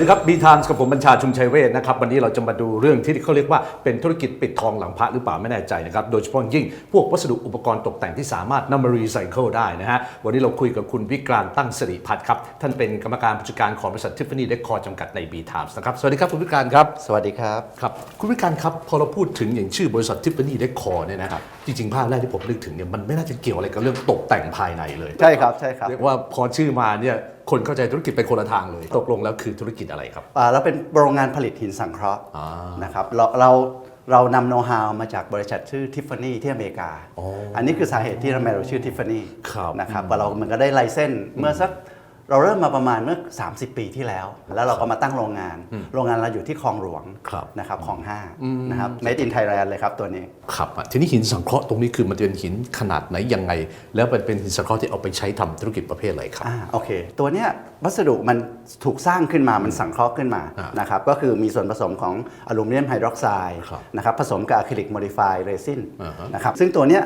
สวัสดีครับบีทานกับผมบัญชาชุมชัยเวทนะครับวันนี้เราจะมาดูเรื่องที่เขาเรียกว่าเป็นธุรกิจปิดทองหลังพระหรือเปล่าไม่แน่ใจนะครับโดยเฉพาะยิ่งพวกวัสดุอุปกรณ์ตกแต่งที่สามารถนำมารีไซเคิลได้นะฮะวันนี้เราคุยกับคุณวิกรานต์ตั้งสิริพัฒน์ครับท่านเป็นกรรมการผู้จัดการของบริษัททิฟฟานี่เดคคอร์จำกัดในบีทามนะครับสวัสดีครับคุณวิกรานต์ครับสวัสดีครับครับคุณวิการครับพอเราพูดถึงอย่างชื่อบริษัททิฟฟานี่เดคคอร์เนี่ยนะครับจริงๆภาพแรกที่ผมนึกถึงเนี่ยมันไม่น่าจะเกี่ยวอะไรกับเรื่องตกแต่งภายในเลยใช่ครับใช่ครับเรียกว่าพอชื่อมาเนี่ย คนเข้าใจธุรกิจเป็นคนละทางเลย ตกลงแล้วคือธุรกิจอะไรครับอ่าเราเป็นโรงงานผลิตหินสังเคราะห์อ่านะครับเราเราเรานำโน้ตฮาวมาจากบริษัทชื่อทิฟฟานี่ที่อเมริกาอ๋ออัอันนี้คือสาเหตุที่ทำไมเราชื่อทิฟฟานี่ครับ นะครับว่าเรามันก็ได้ไลเส้นส์เมื่อสัก เราเริ่มมาประมาณเมื่อ 30 ปีที่แล้ว แล้วเราก็มาตั้งโรงงาน โรงงานเราอยู่ที่คลองหลวงครับนะครับคลองห้านะครับ made in Thailand เลยครับตัวนี้ครับอะทีนี้หินสังเคราะห์ตรงนี้คือมันเป็นหินขนาดไหนยังไง แล้วมันเป็นหินสังเคราะห์ที่เอาไปใช้ทำธุรกิจประเภทอะไรครับอ่าโอเค ตัวเนี้ยวัสดุมันถูกสร้างขึ้นมามันสังเคราะห์ขึ้นมาอ่านนะครับก็คือมีส่วนผสมของอลูมิเนียมไฮดรอกไซด์ครับนะครับผสมกับอะคริลิกโมดิฟายเรซินอ่าฮะนะครับซึ่งตัวเนี้ย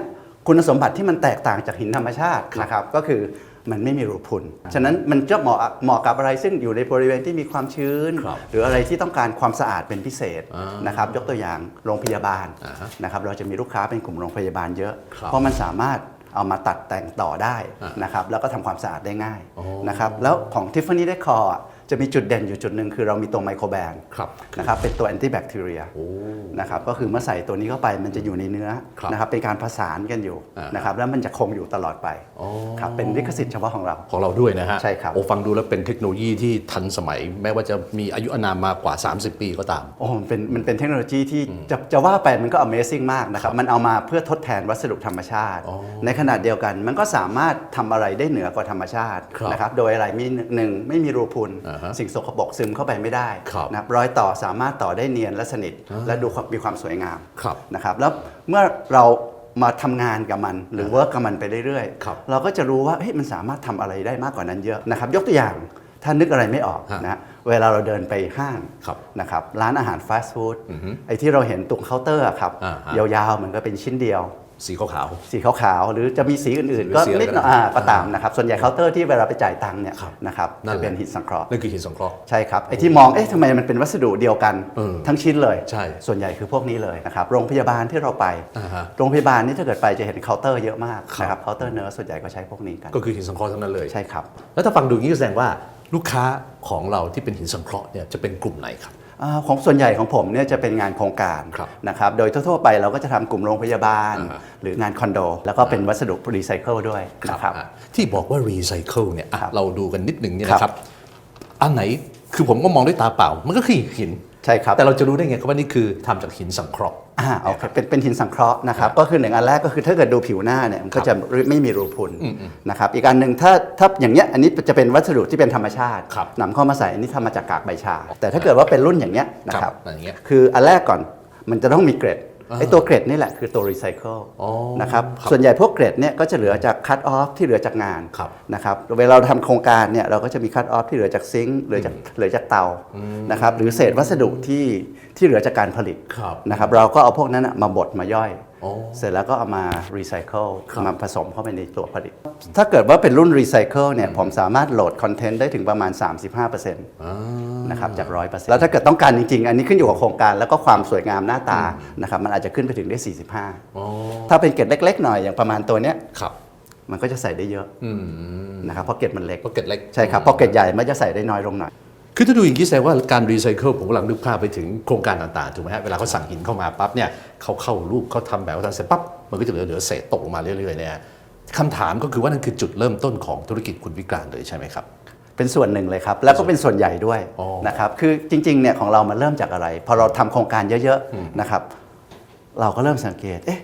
คุณสมบัติที่มันแตกต่างจากหินธรรมชาตินะครับก็คือ มันไม่มีรูพุนฉะนั้นมันจะเหมาะเหมาะกับอะไรซึ่งอยู่ในบริเวณที่มีความชื้นครับหรืออะไรที่ต้องการความสะอาดเป็นพิเศษอ่านนะครับยกตัวอย่างโรงพยาบาลอ่าฮะนะครับเราจะมีลูกค้าเป็นกลุ่มโรงพยาบาลเยอะครับเพราะมันสามารถเอามาตัดแต่งต่อได้อ่านนะครับแล้วก็ทำความสะอาดได้ง่ายอ๋อนะครับแล้วของ Tiffany Decor อะ จะมีจุดเด่นอยู่จุดหนึ่งคือเรามีตัวไมโครแบนครับนะครับเป็นตัวแอนตี้แบคทีเรียโอ้นะครับก็คือเมื่อใส่ตัวนี้เข้าไปมันจะอยู่ในเนื้อครับนะครับเป็นการผสานกันอยู่อ่านนะครับแล้วมันจะคงอยู่ตลอดไปอ๋อครับเป็นลิขสิทธิ์เฉพาะของเราของเราด้วยนะฮะใช่ครับโอ้ฟังดูแล้วเป็นเทคโนโลยีที่ทันสมัย แม้ว่าจะมีอายุอานามมากกว่า 30 ปีก็ตามโอ้มันเป็นมันเป็นเทคโนโลยีที่จะจะว่าไปมันก็ Amazing มากนะครับมันเอามาเพื่อทดแทนวัสดุธรรมชาติอ๋อในขณะเดียวกันมันก็สามารถทำอะไรได้เหนือกว่าธรรมชาติครับนะครับโดยอะไรมีหนึ่งไม่มีรูพุนอ่าฮะสิ่งสกปรกซึมเข้าไปไม่ได้ครับนะครับรอยต่อสามารถต่อได้เนียนและสนิท และดูความมีความสวยงามครับนะครับแล้วเมื่อเรามาทำงานกับมัน หรือเวิร์กกับมันไปเรื่อยครับๆเราก็จะรู้ว่าเฮ้ยมันสามารถทำอะไรได้มากกว่านั้นเยอะนะครับยกตัวอย่างถ้านึกอะไรไม่ออกฮะนะเวลาเราเดินไปห้างครับนะครับร้านอาหารฟาสต์ฟู้ดอือฮึไอ้ที่เราเห็นตรงเคาน์เตอร์อะครับอ่าฮะยาวๆเหมือนก็เป็นชิ้นเดียว สีขาว สีขาวๆหรือจะมีสีอื่นหรืๆอก็สีอะไรนิดหน่อยก็ได้อ่าก็ตามนะครับ ส่วนใหญ่เคาน์เตอร์ที่เวลาไปจ่ายตังค์เนี่ยครับนะครับนั่นจะแหละ เป็นหินสังเคราะห์ๆนั่นคือหินสังเคราะห์ ใช่ครับไอ้ที่มองเอ๊ะทำไมมันเป็นวัสดุเดียวกันเออทั้งชิ้นเลยใช่ส่วนใหญ่คือพวกนี้เลยนะครับโรงพยาบาลที่เราไป อ่าฮะโรงพยาบาลนี่ถ้าเกิดไปจะเห็นเคาน์เตอร์เยอะมากครับ นะครับเคาน์เตอร์เนื้อส่วนใหญ่ก็ใช้พวกนี้กันก็คือหินสังเคราะห์ทั้งนั้นเลย ใช่ครับ แล้วถ้าฟังดูอย่างนี้ก็แสดงว่าลูกค้าของเราที่เป็นหินสังเคราะห์เนี่ยจะเป็นกลุ่มไหนครับอา ของส่วนใหญ่ของผมเนี่ยจะเป็นงานโครงการครับนะครับ โดยทั่วๆไปเราก็จะทำกลุ่มโรงพยาบาลอ่าฮะหรืองานคอนโด แล้วก็เป็นวัสดุรีไซเคิลด้วยนะครับอะที่บอกว่ารีไซเคิลเนี่ยอะครับเราดูกันนิดหนึ่งเนี่ยครับนะครับ อันไหนคือผมก็มองด้วยตาเปล่า มันก็คือหิน ใช่ครับแต่เราจะรู้ได้ไงครับว่านี่คือทำจากหินสังเคราะห์อ่าโอเคเป็นเป็นหินสังเคราะห์นะครับก็คือหนึ่งอันแรกก็คือถ้าเกิดดูผิวหน้าเนี่ยมันก็จะไม่มีรูพุนนะครับอีกอันหนึ่งถ้าถ้าอย่างเงี้ยอันนี้จะเป็นวัสดุที่เป็นธรรมชาติครับนำเข้ามาใส่อันนี้ทำมาจากกากใบชา แต่ถ้าเกิดว่าเป็นรุ่นอย่างเงี้ยนะคครัรับบอย่างเงี้ยคืออันแรกก่อนมันจะต้องมีเกรดอ่า ไอ้ตัวเกรดนี่แหละคือตัวรีไซเคิลอ๋อนะครับครับส่วนใหญ่พวกเกรดเนี่ยก็จะเหลือจากคัตออฟที่เหลือจากงานครับนะครับเวลาเราทำโครงการเนี่ยเราก็จะมีคัตออฟที่เหลือจากซิงค์เหลือจากเหลือจากเตานะครับหรือเศษวัสดุที่ที่เหลือจากการผลิตครับนะครับเราก็เอาพวกนั้นนะมาบดมาย่อยอ๋อ เสร็จแล้วก็เอามารีไซเคิลครับมาผสมเข้าไปในตัวผลิต ถ้าเกิดว่าเป็นรุ่นรีไซเคิลเนี่ยผมสามารถโหลดคอนเทนต์ได้ถึงประมาณ 35%นะครับจาก 100%แล้วถ้าเกิดต้องการจริง ๆ อันนี้ขึ้นอยู่กับโครงการแล้วก็ความสวยงามหน้าตานะครับมันอาจจะขึ้นไปถึงได้ 45อ๋อถ้าเป็นเกล็ดเล็ก ๆ หน่อยอย่างประมาณตัวเนี้ยครับมันก็จะใส่ได้เยอะอืมนะครับเพราะเกล็ดมันเล็กก็เก็ตเล็กใช่ครับเพราะเกล็ดใหญ่มันจะใส่ได้น้อยลงหน่อย คือถ้าดูอย่างนี้แสดงว่าการรีไซเคิลผมกำลังนึกภาพไปถึงโครงการต่างๆถูกไหมฮะเวลาเขาสั่งหินเข้ามาปั๊บเนี่ยเขาเข้ารูปเขาทำแบบว่าเสร็จปั๊บมันก็จะเหลือเหลือเศษตกลงมาเรื่อยๆเนี่ยคำถามก็คือว่านั่นคือจุดเริ่มต้นของธุรกิจคุณวิกรานต์เลยใช่ไหมครับ เป็นส่วนหนึ่งเลยครับ แล้วก็เป็นส่วนใหญ่ด้วยอ๋อนะครับคือจริงๆเนี่ยของเรามันเริ่มจากอะไร พอเราทำโครงการเยอะๆนะครับเราก็เริ่มสังเกตเอ๊ะ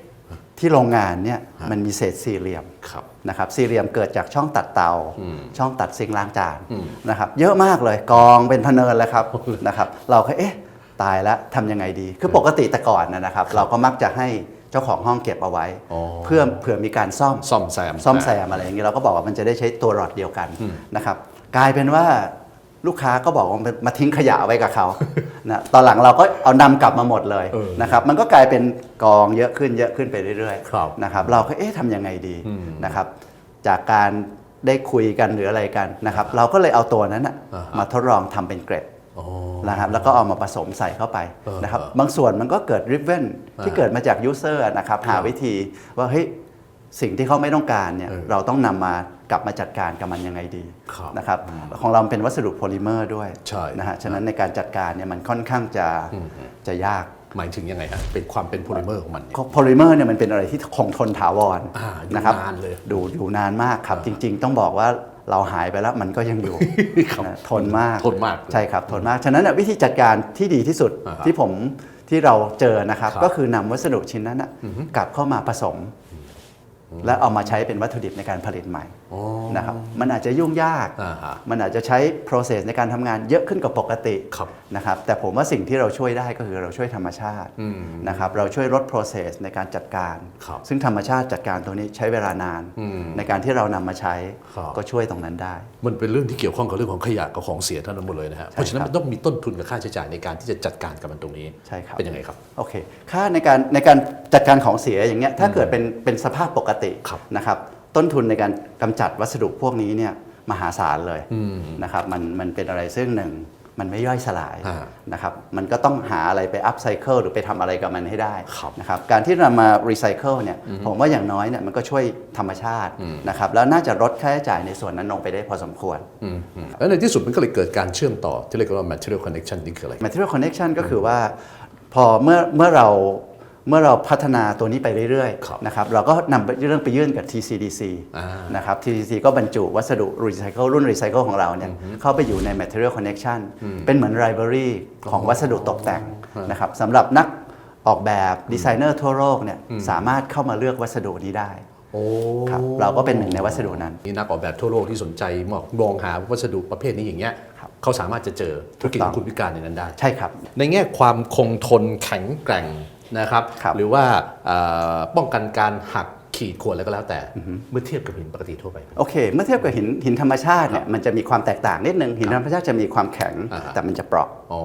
ที่โรงงานเนี่ยมันมีเศษสี่เหลี่ยมครับนะครับสี่เหลี่ยมเกิดจากช่องตัดเตาอืมช่องตัดซิงค์ล้างจานอืมนะครับเยอะมากเลยกองเป็นพะเนินเลยครับนะครับเราก็เอ๊ะตายแล้วทำยังไงดี คือปกติแต่ก่อนนะนะครับ เราก็มักจะให้เจ้าของห้องเก็บเอาไว้อ๋อเพื่อเผื่อมีการซ่อมซ่อมแซมซ่อมแซมอะไรอย่างนี้เราก็บอกว่ามันจะได้ใช้ตัวหลอดเดียวกันนะครับกลายเป็นว่า ลูกค้าก็บอกว่ามาทิ้งขยะไว้กับเขานะตอนหลังเราก็เอานำกลับมาหมดเลยเออนะครับมันก็กลายเป็นกองเยอะขึ้นเยอะขึ้นไปเรื่อยครับๆนะครับเราก็เอ๊ะทำยังไงดีอืมนะครับจากการได้คุยกันหรืออะไรกันนะครับเราก็เลยเอาตัวนั้นนะอ่าฮะมาทดลองทำเป็นเกรดอ๋อนะครับแล้วก็เอามาผสมใส่เข้าไปเออนะครับเออบางส่วนมันก็เกิดริบเวนที่อ่าเกิดมาจากยูเซอร์นะครับหาวิธีว่าเฮ้ย สิ่งที่เขาไม่ต้องการเนี่ยเออเราต้องนำมากลับมาจัดการกับมันยังไงดีครับนะครับของเราเป็นวัสดุโพลิเมอร์ด้วยใช่นะฮะฉะนั้นในการจัดการเนี่ยมันค่อนข้างจะจะยากหมายถึงยังไงฮะเป็นความเป็นโพลิเมอร์ของมันเนี่ยโพลิเมอร์เนี่ยมันเป็นอะไรที่คงทนถาวรอ่าอยู่นะครับนานเลยดูอยู่นานมากครับ จริง ๆ ต้องบอกว่าเราหายไปแล้วมันก็ยังอยู่ครับนะทนมากทนมากใช่ครับทนมากฉะนั้นน่ะวิธีจัดการที่ดีที่สุดอ่าฮะที่ผมที่เราเจอนะครับครับก็คือนำวัสดุชิ้นนั้นน่ะกลับเข้ามาผสม และเอามาใช้เป็นวัตถุดิบในการผลิตใหม่ นะครับมันอาจจะยุ่งยากอ่าฮะมันอาจจะใช้ process ในการทำงานเยอะขึ้นกว่าปกติครับนะครับแต่ผมว่าสิ่งที่เราช่วยได้ก็คือเราช่วยธรรมชาติอืมนะครับเราช่วยลด process ในการจัดการครับซึ่งธรรมชาติจัดการตรงนี้ใช้เวลานานอืมในการที่เรานำมาใช้ครับก็ช่วยตรงนั้นได้ มันเป็นเรื่องที่เกี่ยวข้องกับเรื่องของขยะกับของเสียเท่านั้นหมดเลยนะฮะใช่เพราะฉะนั้นครับมันต้องมีต้นทุนกับค่าใช้จ่ายในการที่จะจัดการกับมันตรงนี้ใช่ครับเป็นยังไงครับโอเคค่าในการในการจัดการของเสียอย่างเงี้ยถ้าเกิดเป็นเป็นสภาพปกติครับนะครับ ต้นทุนในการกำจัดวัสดุพวกนี้เนี่ยมหาศาลเลยนะครับมันมันเป็นอะไรซึ่งหนึ่งมันไม่ย่อยสลายอ่านะครับมันก็ต้องหาอะไรไปอัพไซเคิลหรือไปทำอะไรกับมันให้ได้ครับนะครับการที่เรามารีไซเคิลเนี่ยผมว่าอย่างน้อยเนี่ยมันก็ช่วยธรรมชาตินะครับแล้วน่าจะลดค่าใช้จ่ายในส่วนนั้นลงไปได้พอสมควรอืมอืมแล้วในที่สุดมันก็เลยเกิดการเชื่อมต่อที่เรียกว่า material connection นี่คืออะไร material connection ก็คือว่าพอเมื่อเมื่อเรา เมื่อเราพัฒนาตัวนี้ไปเรื่อยครับๆนะครับเราก็นำเรื่องไปยื่นกับ TCDC อ่านะครับ TCDC ก็บรรจุวัสดุ recycle รุ่น recycle ของเราเนี่ยเข้าไปอยู่ใน material connection เป็นเหมือน library ของวัสดุตกแต่งนะครับสำหรับนักออกแบบดีไซเนอร์ทั่วโลกเนี่ยสามารถเข้ามาเลือกวัสดุนี้ได้โอ้ครับเราก็เป็นหนึ่งในวัสดุนั้นนี่นักออกแบบทั่วโลกที่สนใจมองมองหาวัสดุประเภทนี้อย่างเงี้ยครับเขาสามารถจะเจอธุรกิจถูขกอต้องงคุณพิการในนั้นได้ ใช่ครับ ในแง่ความคงทนแข็งแกร่ง นะครับครับหรือว่าเอ่อป้องกันการหักขีดข่วนอะไรก็แล้วแต่ เมื่อเทียบกับหินปกติทั่วไป โอเค เมื่อเทียบกับหินหินธรรมชาติเนี่ยมันจะมีความแตกต่างนิดนึง หินธรรมชาติจะมีความแข็งอ่าฮะแต่มันจะเปราะอ๋อ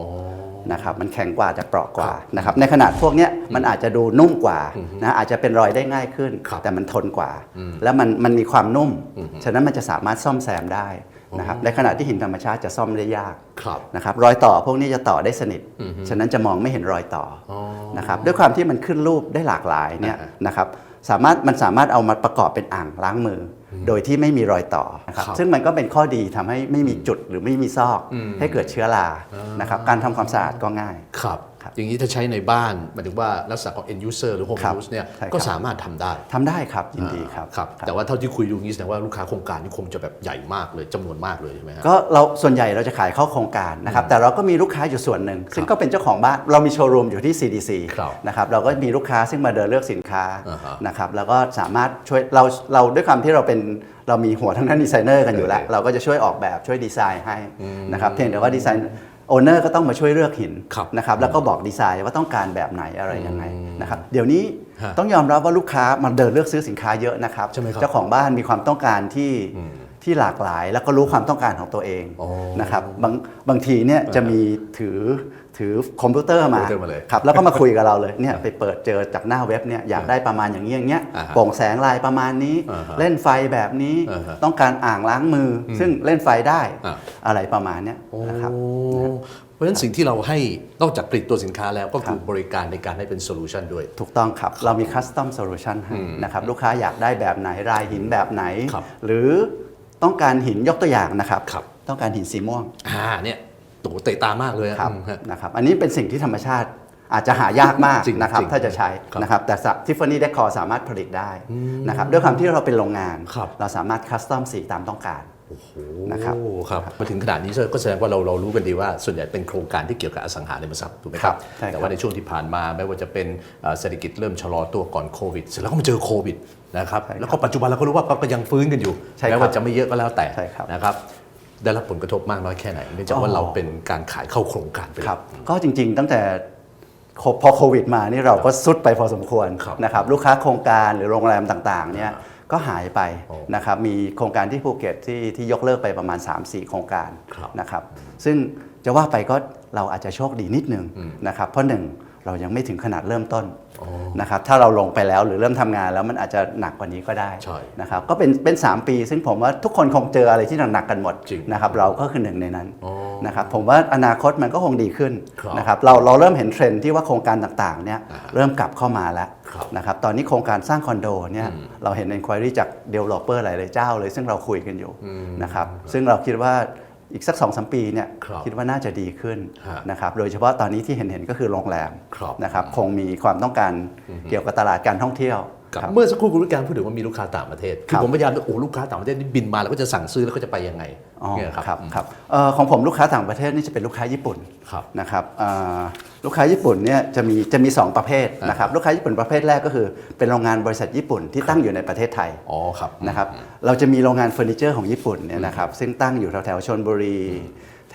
นะครับมันแข็งกว่าจะเปราะกว่าครับนะครับในขนาดพวกเนี้ยมันอาจจะดูนุ่มกว่านะอาจจะเป็นรอยได้ง่ายขึ้นครับแต่มันทนกว่า แล้วมันมันมีความนุ่ม ฉะนั้นมันจะสามารถซ่อมแซมได้ นะครับในขณะที่หินธรรมชาติจะซ่อมได้ยากครับนะครับรอยต่อพวกนี้จะต่อได้สนิท ฉะนั้นจะมองไม่เห็นรอยต่ออนะครับด้วยความที่มันขึ้นรูปได้หลากหลายเนี่ยอ่านะครับสามารถมันสามารถเอามาประกอบเป็นอ่างล้างมืออโดยที่ไม่มีรอยต่อนะครับครับซึ่งมันก็เป็นข้อดีทำให้ไม่มีจุดหรือไม่มีซอกให้เกิดเชื้อรานะครับการทำความสะอาดก็ง่ายครับครับ อย่างนี้ถ้าใช้ในบ้านหมายถึงว่าลักษณะของ end user หรือ home ครับ use เนี่ยใช่ครับก็สามารถทำได้ทำได้ครับยินดีครับครับ แต่ว่าเท่าที่คุยดูนี้แสดงว่าลูกค้าโครงการนี่คงจะแบบใหญ่มากเลยจำนวนมากเลยใช่ไหมฮะก็เราส่วนใหญ่เราจะขายเข้าโครงการนะครับแต่เราก็มีลูกค้าอยู่ส่วนหนึ่งซึ่งก็เป็นเจ้าของบ้านเรามีโชว์รูมอยู่ที่ CDC ครับนะครับเราก็มีลูกค้าซึ่งมาเดินเลือกสินค้าอ่าฮะนะครับแล้วก็สามารถช่วยเราเราด้วยความที่เราเป็นเรามีหัวทั้งด้านดีไซเนอร์กันอยู่แล้วเออเราก็จะช่วยออกแบบช่วยดีไซน์ให้นะครับเพียงแต่ว่าดีไซน์ โอเนอร์ก็ต้องมาช่วยเลือกหินครับนะครับแล้วก็บอกดีไซน์ว่าต้องการแบบไหนอะไรยังไงนะครับเดี๋ยวนี้ฮะต้องยอมรับว่าลูกค้ามาเดินเลือกซื้อสินค้าเยอะนะครับใช่ไหมครับเจ้าของบ้านมีความต้องการที่ ที่หลากหลาย แล้วก็รู้ความต้องการของตัวเองอ๋อนะครับบางบางทีเนี่ยจะมีถือถือคอมพิวเตอร์มาคอมพิวเตอร์มาเลยครับแล้วก็มาคุยกับเราเลยเนี่ยไปเปิดเจอจากหน้าเว็บเนี่ยอยากได้ประมาณอย่างนี้อย่างเงี้ยอ่าฮะโปร่งแสงลายประมาณนี้อ่าฮะเล่นไฟแบบนี้อ่าฮะต้องการอ่างล้างมืออซึ่งเล่นไฟได้อ่าอะไรประมาณเนี้ยนะครับโอ้เพราะฉะนั้นสิ่งที่เราให้นอกจากผลิตตัวสินค้าแล้วก็คือบริการในการให้เป็นโซลูชันด้วย ถูกต้องครับ เรามีคัสตอมโซลูชันให้นะครับ ลูกค้าอยากได้แบบไหนรายหินแบบไหนครับหรือ ต้องการหินยกตัวอย่างนะครับ ครับ ต้องการหินสีม่วงอ่าเนี่ยโตเตะตามากเลยอะครับอืมฮะ นะครับ อันนี้เป็นสิ่งที่ธรรมชาติอาจจะหายากมากจริงนะครับ จริงถ้าจะใช้ครับนะครับ แต่ทิฟฟานี่เดคอสามารถผลิตได้นะครับ ด้วยความที่เราเป็นโรงงาน ครับ เราสามารถคัสตอมสีตามต้องการ นะครับโอ้ครับมาถึงขนาดนี้ก็แสดงว่าเราเรารู้กันดีว่าส่วนใหญ่เป็นโครงการที่เกี่ยวกับอสังหาริมทรัพย์ถูกไหมครับใช่ครับแต่ว่าในช่วงที่ผ่านมาไม่ว่าจะเป็นเอ่อเศรษฐกิจเริ่มชะลอตัวก่อนโควิดเสร็จแล้วก็มาเจอโควิดนะครับแล้วก็ปัจจุบันเราก็รู้ว่าก็ยังฟื้นกันอยู่ใช่ครับแม้ว่าจะไม่เยอะก็แล้วแต่ใช่ครับนะครับได้รับผลกระทบมากน้อยแค่ไหนเนื่องจากว่าเราเป็นการขายเข้าโครงการไปแล้วครับก็จริง ๆ ตั้งแต่โคพอโควิดมานี่เราก็สุดไปพอสมควรครับนะครับลูกค้าโครงการหรือโรงแรมต่างๆเนี่ย ก็หายไปโอ้นะครับมีโครงการที่ภูเก็ตที่ที่ยกเลิกไปประมาณ 3-4 โครงการครับนะครับซึ่งจะว่าไปก็เราอาจจะโชคดีนิดนึงนะครับเพราะหนึ่ง เรายังไม่ถึงขนาดเริ่มต้นนะครับถ้าเราลงไปแล้วหรือเริ่มทำงานแล้วมันอาจจะหนักกว่านี้ก็ได้ใช่นะครับก็เป็นเป็น 3 ปี ซึ่งผมว่าทุกคนคงเจออะไรที่หนักๆกันหมดจริงนะครับเราก็คือหนึ่งในนั้นอ๋อนะครับผมว่าอนาคตมันก็คงดีขึ้นครับนะครับเราเราเริ่มเห็นเทรนด์ที่ว่าโครงการต่างๆเนี่ยอ่าเริ่มกลับเข้ามาแล้วครับนะครับตอนนี้โครงการสร้างคอนโดเนี่ยเราเห็น enquiry จาก developer หลายๆเจ้าเลย ซึ่งเราคุยกันอยู่นะครับซึ่งเราคิดว่า อีกสัก2อสปีเนี่ยครับคิดว่าน่าจะดีขึ้นฮะนะครับโดยเฉพาะตอนนี้ที่เห็นเห็นๆก็คือโรงแรมครับนะครับคงมีความต้องการเกี่ยวกับตลาดการท่องเที่ยว ครับครับเมื่อสักครู่คุณวิการพูดถึงว่ามีลูกค้าต่างประเทศคืครัอบผมพยายามจะโอ้ลูกค้าต่างประเทศนี่บินมาแล้วก็จะสั่งซื้อแล้วก็จะไปยังไงอ๋อเนี่ยครับครับเอ่อของผมลูกค้าต่างประเทศนี่จะเป็นลูกค้าญี่ปุ่นครับนะครับเอ่อลูกค้าญี่ปุ่นเนี่ยจะมีจะมี 2 ประเภทนะครับลูกค้าญี่ปุ่นประเภทแรกก็คือ เป็นโรงงานบริษัทญี่ปุ่นที่ตั้งอยู่ในประเทศไทยอ๋อครับนะครับเราจะมีโรงงานเฟอร์นิเจอร์ของญี่ปุ่นเนี่ยนะครับซึ่งตั้งอยู่แถวแถวๆชนบุรีแ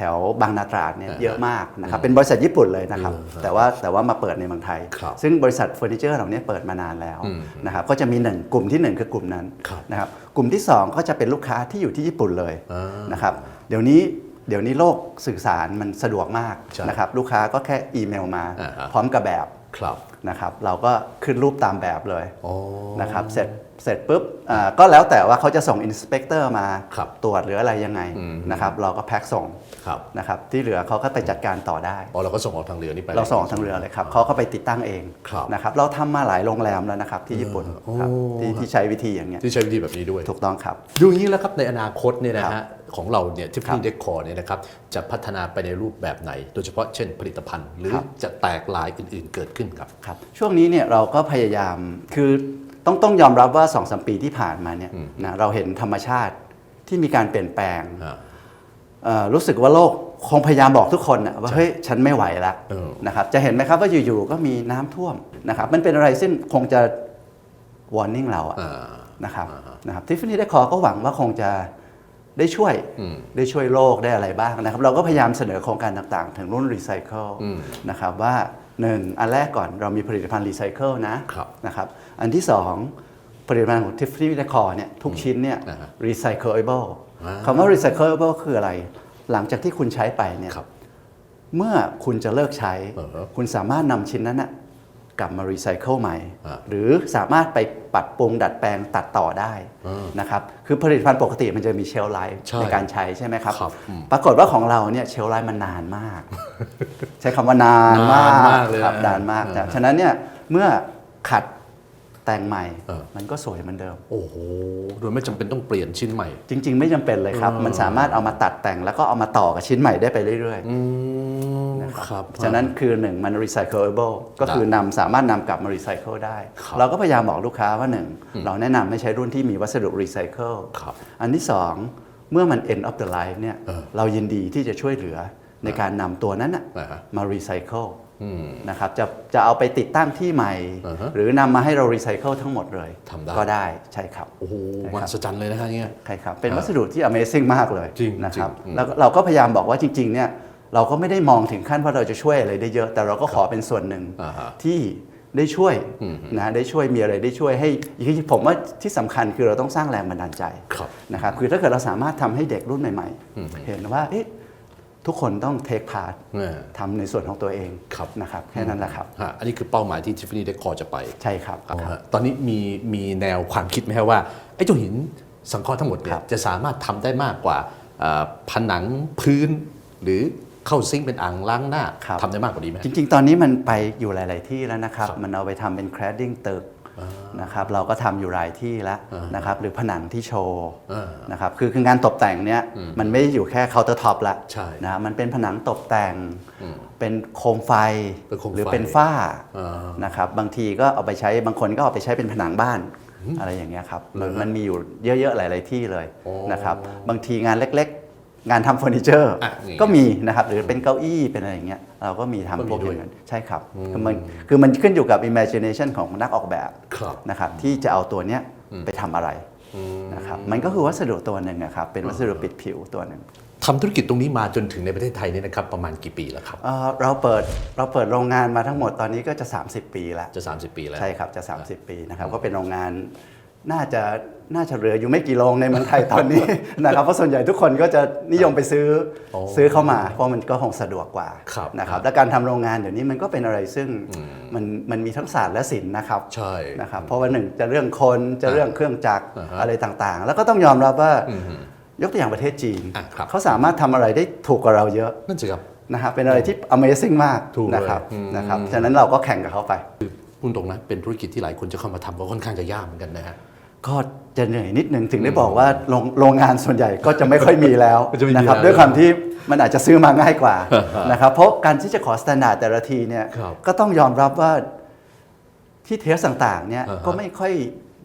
ถวบางนาตราดเนี่ยอ่าเยอะมากนะครับเป็นบริษัทญี่ปุ่นเลยนะครับเออแต่ว่าแต่ว่ามาเปิดในเมืองไทยครับซึ่งบริษัทเฟอร์นิเจอร์เหล่านี้เปิดมานานแล้วอืมนะครับก็จะมีหนึ่งกลุ่มที่หนึ่งคือกลุ่มนั้นครับนะครับกลุ่มที่สองก็จะเป็นลูกค้าที่อยู่ที่ญี่ปุ่นเลยอ่านนะครับเดี๋ยวนี้เดี๋ยวนี้โลกสื่อสารมันสะดวกมากใช่นะครับลูกค้าก็แค่อีเมลมาอ่าฮะพร้อมกับแบบครับนะครับเราก็ขึ้นรูปตามแบบเลยอ๋อนะครับเสร็จ เสร็จปุ๊บอ่าก็แล้วแต่ว่าเขาจะส่งอินสเปกเตอร์มาครับตรวจหรืออะไรยังไงอืมนะครับเราก็แพ็คส่งครับนะครับที่เหลือเขาก็ไปจัดการต่อได้อ๋อเราก็ส่งออกทางเรือนี่ไปเราส่งทางเรือเลยครับเขาก็ไปติดตั้งเองครับนะครับเราทำมาหลายโรงแรมแล้วนะครับที่ญี่ปุ่นโอ้ครับที่ที่ใช้วิธีอย่างเงี้ยที่ใช้วิธีแบบนี้ด้วยถูกต้องครับดูอย่างนี้แล้วครับในอนาคตเนี่ยนะครัฮะบของเราเนี่ยทิฟครัฟี่บเดคอร์เนี่ยนะครับจะพัฒนาไปในรูปแบบไหน โดยเฉพาะเช่นผลิตภัณฑ์ หรือครับจะแตกลายอื่น ๆ เกิดขึ้นครับครับช่วงนี้เนี่ยเราก็พยายามคือ ต้องต้องยอมรับว่า2อสปีที่ผ่านมาเนี่ยนะเราเห็นธรรมชาติที่มีการเปลี่ยนแปลงอ่าเอ่อรู้สึกว่าโลกคงพยายามบอกทุกคนนะว่าเฮ้ยฉันไม่ไหวแล้วเออนะครับจะเห็นไหมครับว่าอยู่ๆก็มีน้ำท่วมนะครับมันเป็นอะไรซึ่งคงจะ warning เราอะอ่านะครับนะครับทิฟฟานี่ได้คอก็หวังว่าคงจะได้ช่วยอืมได้ช่วยโลกได้อะไรบ้างนะครับ เราก็พยายามเสนอโครงการต่างๆ ถึงรุ่นรีไซเคิลอืมนะครับว่า หนึ่งอันแรกก่อนเรามีผลิตภัณฑ์รีไซเคิลนะครับนะครับ อันที่สองผลิตภัณฑ์ของทิฟฟานี่ได้คอเนี่ยทุกชิ้นเนี่ยอ่าฮะรีไซเคิลเบิลอ่าคำว่ารีไซเคิลเบิลคืออะไร หลังจากที่คุณใช้ไปเนี่ยครับเมื่อคุณจะเลิกใช้เออฮะคุณสามารถนำชิ้นนั้นนะ กลับมารีไซเคิลใหม่อ่าหรือสามารถไปปรับปรุงดัดแปลงตัดต่อได้อ่านะครับคือผลิตภัณฑ์ปกติมันจะมีเชลไลฟ์ใช่ในการใช้ใช่ไหมครับครับอืมปรากฏว่าของเราเนี่ยเชลไลฟ์มันนานมาก ใช้คำว่านานมากนานมากเลยครับนะนานมากเออแต่ฉะนั้นเนี่ยเมื่อขัด แต่งใหม่ เออ มันก็สวยเหมือนเดิม โอ้โห โดยไม่จำเป็นต้องเปลี่ยนชิ้นใหม่ จริง ๆ ไม่จำเป็นเลยครับ มันสามารถเอามาตัดแต่งแล้วก็เอามาต่อกับชิ้นใหม่ได้ไปเรื่อยอืมๆนะครับครับฉะนั้นคือหนึ่งมัน recyclable ก็คือนำสามารถนำกลับมา recycle ได้ ครับเราก็พยายามบอกลูกค้าว่าหนึ่งเราแนะนำให้ใช้รุ่นที่มีวัสดุ recycle ครับอันที่สองเมื่อมัน end of the life เนี่ยเออเรายินดีที่จะช่วยเหลือในการนำตัวนั้นน่ะอ่าฮะ มา recycle อืม นะครับจะจะเอาไปติดตั้งที่ใหม่อ่าฮะหรือนำมาให้เรา recycle ทั้งหมดเลยทำได้ ก็ได้ใช่ครับ โอ้โหใช่ครับมหัศจรรย์เลยนะฮะเนี่ย ใช่ครับ เป็นอ่าวัสดุที่ Amazing มากเลยจริงนะครับจริงอืม แล้วก็เราก็พยายามบอกว่าจริงๆเนี่ยเราก็ไม่ได้มองถึงขั้นว่าเราจะช่วยอะไรได้เยอะ แต่เราก็ขอเป็นส่วนหนึ่งอ่าฮะ ที่ได้ช่วยอืมนะได้ช่วยมีอะไรได้ช่วยให้ที่ผมว่าที่สำคัญคือเราต้องสร้างแรงบันดาลใจครับนะครับคือถ้าเกิดเราสามารถทำให้เด็กรุ่นใหม่อืมๆเห็นว่าเอ๊ะ ทุกคนต้องเทคพาร์ทเนี่ยทำในส่วนของตัวเองครับนะครับแค่นั้นแหละครับฮะอันนี้คือเป้าหมายที่ทิฟฟานี่เดคอร์จะไป ใช่ครับอ๋อครับฮะตอนนี้มีมีแนวความคิดไหมครับว่า ไอ้เจ้าหินสังเคราะห์ทั้งหมดเนี่ครัยบจะสามารถทำได้มากกว่าเอ่อผนังพื้น หรือเข้าซิงค์เป็นอ่างล้างหน้าครับทำได้มากกว่านี้ไหมจริง ๆ ตอนนี้มันไปอยู่หลาย ๆ ที่แล้วนะครับครับมันเอาไปทำเป็น cladding ตึก นะครับเราก็ทำอยู่หลายที่แล้วนะครับหรือผนังที่โชว์อ่านะครับคือคืองานตกแต่งเนี้ยมันไม่ได้อยู่แค่ countertop ละใช่นะมันเป็นผนังตกแต่งเป็นโคมไฟเป็นโคมไฟหรือเป็นฝ้าอ่านะครับบางทีก็เอาไปใช้บางคนก็เอาไปใช้เป็นผนังบ้านอะไรอย่างเงี้ยครับมันมันมีอยู่เยอะๆหลาย ๆที่เลยโอ้นะครับบางทีงานเล็กๆ งานทำเฟอร์นิเจอร์อะนี่ก็มีนะครับหรือเป็นเก้าอี้เป็นอะไรอย่างเงี้ยเราก็มีก็ทำมีพวกด้อวยย่างนั้นใช่ครับคือมันคือมันขึ้นอยู่กับ imagination ของนักออกแบบครับ นะครับที่จะเอาตัวเนี้ยไปทำอะไรนะครับมันก็คือวัสดุตัวหนึ่งนะครับเป็นวัสดุปิดผิวตัวหนึ่ง ทำธุรกิจตรงนี้มาจนถึงในประเทศไทยนี่นะครับประมาณกี่ปีแล้วครับ เอ่อเราเปิดเราเปิดโรงงานมาทั้งหมดตอนนี้ก็จะ 30 ปีแล้วจะ 30 ปีแล้ว ใช่ครับจะ 30 ปีนะครับก็เป็นโรงงานน่าจะ น่าจะเหลืออยู่ไม่กี่โรงในเมืองไทยตอนนี้ นะครับเพราะส่วนใหญ่ทุกคนก็จะนิยมไปซื้อออซื้อเข้ามา เพราะมันก็คงสะดวกกว่าครับนะครับและการทำโรงงานเดี๋ยวนี้มันก็เป็นอะไรซึ่งมันมันมีทั้งศาสตร์และศิลป์นะครับใช่นะครับเพราะว่าหนึ่งจะเรื่องคนจะเรื่องเครื่องจักรอ่าฮะอะไรต่างๆ แล้วก็ต้องยอมรับว่าอืมยกตัวอย่างประเทศจีนอะครับเขาสามารถทำอะไรได้ถูกกว่าเราเยอะนั่นสิครับนะครับเป็นอะไรที่ Amazing มากถูกเลยนะครับอืมนะครับฉะนั้นเราก็แข่งกับเขาไปพูดตรงนะเป็นธุรกิจที่หลายคนจะเข้ามาทำก็ค่อนข้างจะยากเหมือนกันนะฮะ ก็จะเหนื่อยนิดนึงถึงได้บอกว่าโรงโรงงานส่วนใหญ่ก็จะไม่ค่อยมีแล้วก็จะไม่มีนะครับแล้ว ด้วยความที่มันอาจจะซื้อมาง่ายกว่า นะครับเพราะการที่จะขอสแตนดาร์ดแต่ละทีเนี่ยครับก็ต้องยอมรับว่าที่เทสต่างๆเนี่ยอ่าฮะก็ไม่ค่อย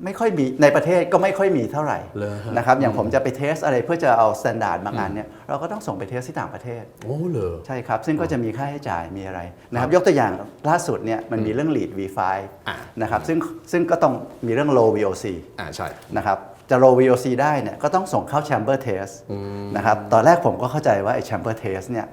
ไม่ค่อยมีในประเทศก็ไม่ค่อยมีเท่าไหร่เหรอฮะ นะครับอย่างผมจะไปเทสอะไรเพื่อจะเอาสแตนดาร์ดบางอันเนี่ยเราก็ต้องส่งไปเทสที่ต่างประเทศ โอ้เหรอ ใช่ครับ ซึ่งก็จะมีค่าใช้จ่ายมีอะไรนะครับยกตัวอย่างล่าสุดเนี่ยมันมีเรื่อง lead v5 อะนะครับซึ่งซึ่งก็ต้องมีเรื่อง low VOC อ่าใช่ นะครับจะ low VOC ได้เนี่ยก็ต้องส่งเข้า chamber test นะครับตอนแรกผมก็เข้าใจว่าไอ้ chamber test เนี่ย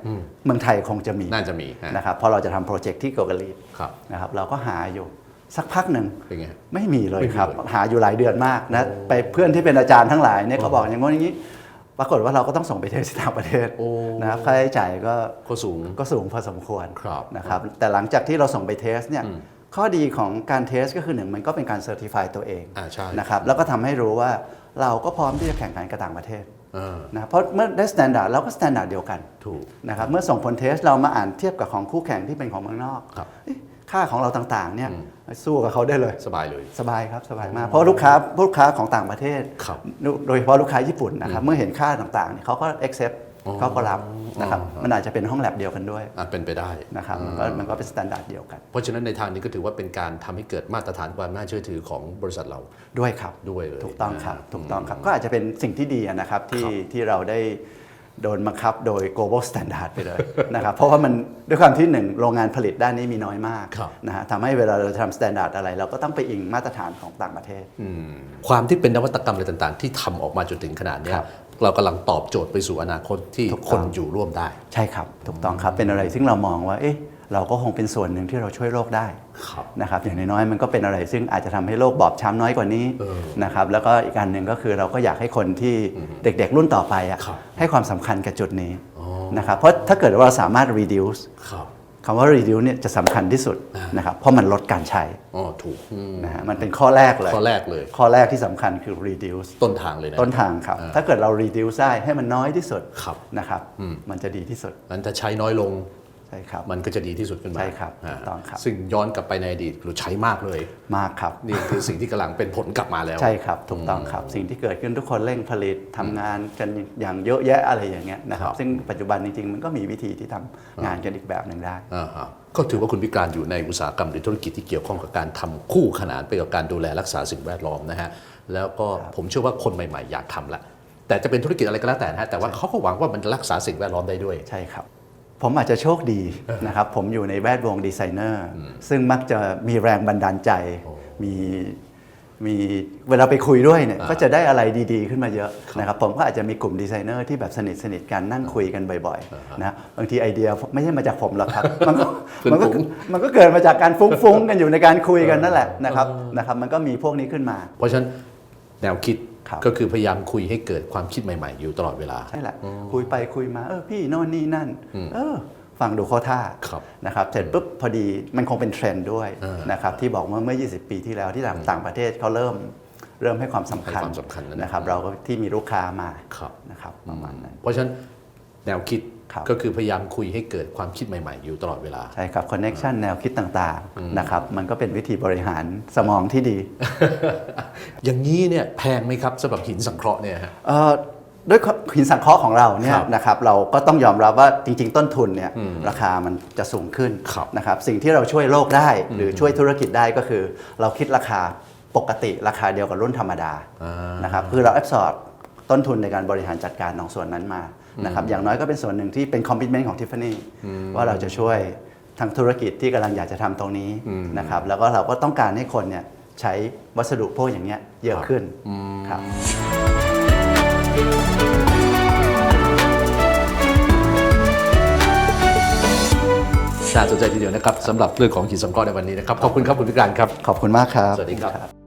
เมืองไทยคงจะมีน่าจะมีฮะ นะครับเพราะเราจะทำโปรเจกต์ที่เกี่ยวกับ lead ครับ นะครับเราก็หาอยู่ สักพักหนึ่งเป็นไงฮะไม่มีเลยไม่มีครับเลยหาอยู่หลายเดือนมากนะไปเพื่อนที่เป็นอาจารย์ทั้งหลายเนี่ยเขาบอกอย่างงี้อย่างนี้ ปรากฏว่าเราก็ต้องส่งไปเทสที่ต่างประเทศโอ้นะครับค่าใช้จ่ายก็ก็สูงก็สูงพอสมควรครับนะครับ แต่หลังจากที่เราส่งไปเทสเนี่ยข้อดีของการเทสก็คือหนึ่งมันก็เป็นการเซอร์ติฟายตัวเองอ่าใช่นะครับแล้วก็ทำให้รู้ว่าเราก็พร้อมที่จะแข่งขันกับต่างประเทศเออนะเพราะเมื่อได้สแตนดาร์ดเราก็สแตนดาร์ดเดียวกันถูกนะครับเมื่อส่งผลเทสเรามาอ่านเทียบกับของคู่แข่งที่เป็นของเมืองนอก ครับเอ๊ะค่าของเราต่างๆเนี่ยสู้กับเขาได้เลยสบายเลยสบายครับสบายมากเพราะลูกค้าลูกค้าของต่างประเทศครับโดยเฉพาะลูกค้าญี่ปุ่นนะครับเมื่อเห็นค่าต่างๆเนี่ยเขาก็ accept อ๋อเขาก็รับนะครับอ๋อมันอาจจะเป็นห้องแลบเดียวกันด้วยอาจเป็นไปได้นะครับมันก็มันก็เป็นมาตรฐานเดียวกัน เพราะฉะนั้นในทางนี้ก็ถือว่าเป็นการทำให้เกิดมาตรฐานความน่าเชื่อถือของบริษัทเราด้วยครับด้วยเลยถูกต้องครับนะถูกต้องครับก็อาจจะเป็นสิ่งที่ดีอะนะครับที่ที่เราได้ โดนบังคับโดย global standard ไปเลยนะครับเพราะว่ามันด้วยความที่หนึ่งโรงงานผลิตด้านนี้มีน้อยมากครับนะฮะทำให้เวลาเราทำ standard อะไร เราก็ต้องไปอิงมาตรฐานของต่างประเทศอืมความที่เป็นนวัตกรรมอะไรต่างๆ ที่ทำออกมาจนถึงขนาดเนี้ยครับเรากำลังตอบโจทย์ไปสู่อนาคตที่ถูกคต้อนงอยู่ร่วมได้ ใช่ครับ ถูกต้องครับเป็นอะไรซึ่งเรามองว่าเอ๊ะ เราก็คงเป็นส่วนหนึ่งที่เราช่วยโลกได้ครับนะครับอย่างน้อยๆมันก็เป็นอะไร ซึ่งอาจจะทำให้โลกบอบช้ำน้อยกว่านี้เออนะครับแล้วก็อีกอันหนึ่งก็คือเราก็อยากให้คนที่เด็กๆรุ่นต่อไปอะครับให้ความสำคัญกับจุดนี้อ๋อนะครับเพราะถ้าเกิดว่าเราสามารถ reduce ครับคำว่า reduce เนี่ยจะสำคัญที่สุดอ่านนะครับเพราะมันลดการใช้อ๋อถูกอืมนะฮะมันเป็นข้อแรกเลยข้อแรกเลย ข้อแรกที่สำคัญคือ reduce ต้นทางเลยนะต้นทางครับอ่าถ้าเกิดเรา reduce ได้ให้มันน้อยที่สุดครับนะครับอืมมันจะดีที่สุดนั้นถ้าใช้น้อยลงใช่ครับมันก็จะดีที่สุดขึ้นมาใช่ครับาถูกต้องครับซึ่งย้อนกลับไปในอดีตเราใช้มากเลยมากครับนี่คือสิ่งที่กำลังเป็นผลกลับมาแล้วใช่ครับถูกต้องครับสิ่งที่เกิดขึ้นทุกคนเร่งผลิตทำงานกันอย่างเยอะแยะอะไรอย่างเงี้ยนะครัครับบซึ่งปัจจุบันจริงๆ มันก็มีวิธีที่ทำงานกันอีกแบบหนึ่งได้อ่าฮะก็ถือว่าคุณพิการอยู่ในอุตสาหกรรมหรือธุรกิจที่เกี่ยวข้องกับการทำคู่ขนานไปกับการดูแลรักษาสิ่งแวดล้อมนะฮะแล้วก็ผมเชื่อว่าคนใหม่ ๆ อยากทำละแต่จะเป็นธุรกิจอะไรก็แล้วแต่นะฮะแต่ว่าเขาก็หวังว่ามันจะรักษาสิ่งแวดล้อมได้ด้วยใช่ครับ ผมอาจจะโชคดีนะครับ ผมอยู่ในแวดวงดีไซเนอร์ ซึ่งมักจะมีแรงบันดาลใจ มีมีเวลาไปคุยด้วยเนี่ยอ่าก็จะได้อะไรดีๆ ขึ้นมาเยอะนะครับผมก็อาจจะมีกลุ่มดีไซเนอร์ที่แบบสนิทสนิทกันนั่งคุยกันบ่อยๆนะบางทีไอเดียไม่ใช่มาจากผมหรอกครับมันก็เป็นมันก็ผมมันก็เกิดมาจากการฟุ้งๆกันอยู่ในการคุยกันนั่นแหละนะครับนะครับ มันก็มีพวกนี้ขึ้นมา เพราะฉะนั้นแนวคิดครับ ก็คือพยายามคุยให้เกิดความคิดใหม่ ๆ อยู่ตลอดเวลา ใช่แหละคุยไปคุยมาเออพี่โน่นนี่นั่น เออ ฟังดูเข้อท่าครับนะครับเสร็จปุ๊บพอดีมันคงเป็นเทรนด์ด้วยเออนะครับที่บอกว่าเมื่อ 20 ปีที่แล้วที่ต่างต่างประเทศเขาเริ่มเริ่มให้ความสำคัญให้ความสำคัญนะนะครับ เราก็ที่มีลูกค้ามาครับนะครับประมาณนั้นเพราะฉะนั้นแนวคิดครับ ก็คือพยายามคุยให้เกิดความคิดใหม่ๆ อยู่ตลอดเวลา ใช่ครับคอนเน็ชันแนวคิดต่างๆนะครับมันก็เป็นวิธีบริหารสมองที่ดี อย่างนี้เนี่ยแพงไหมครับสำหรับหินสังเคราะห์เนี่ยฮะเอ่อด้วยหินสังเคราะห์ของเราเนี่คยรับนะครับเราก็ต้องยอมรับว่าจริง ๆ ต้นทุนเนี่ยราคามันจะสูงขึ้นครับนะครับสิ่งที่เราช่วยโลกได้หรือช่วยธุรกิจได้ก็คือ เราคิดราคาปกติราคาเดียวกับรุ่นธรรมดาอ่านะครับคือเราแอบสอดต้นทุนในการบริหารจัดการของส่วนนั้นมา นะครับอย่างน้อยก็เป็นส่วนหนึ่งที่เป็นคอมมิชเมนต์ของทิฟฟานี่ว่าเราจะช่วยทั้งธุรกิจที่กำลังอยากจะทำตรงนี้นะครับแล้วก็เราก็ต้องการให้คนเนี่ยใช้วัสดุพวกอย่างเงี้ยเยอะขึ้นครับน่าสนใจทีเดียวนะครับสำหรับเรื่องของหินสังเคราะห์ในวันนี้นะครับ ขอบคุณครับ คุณพิการครับ ขอบคุณมากครับ สวัสดีครับ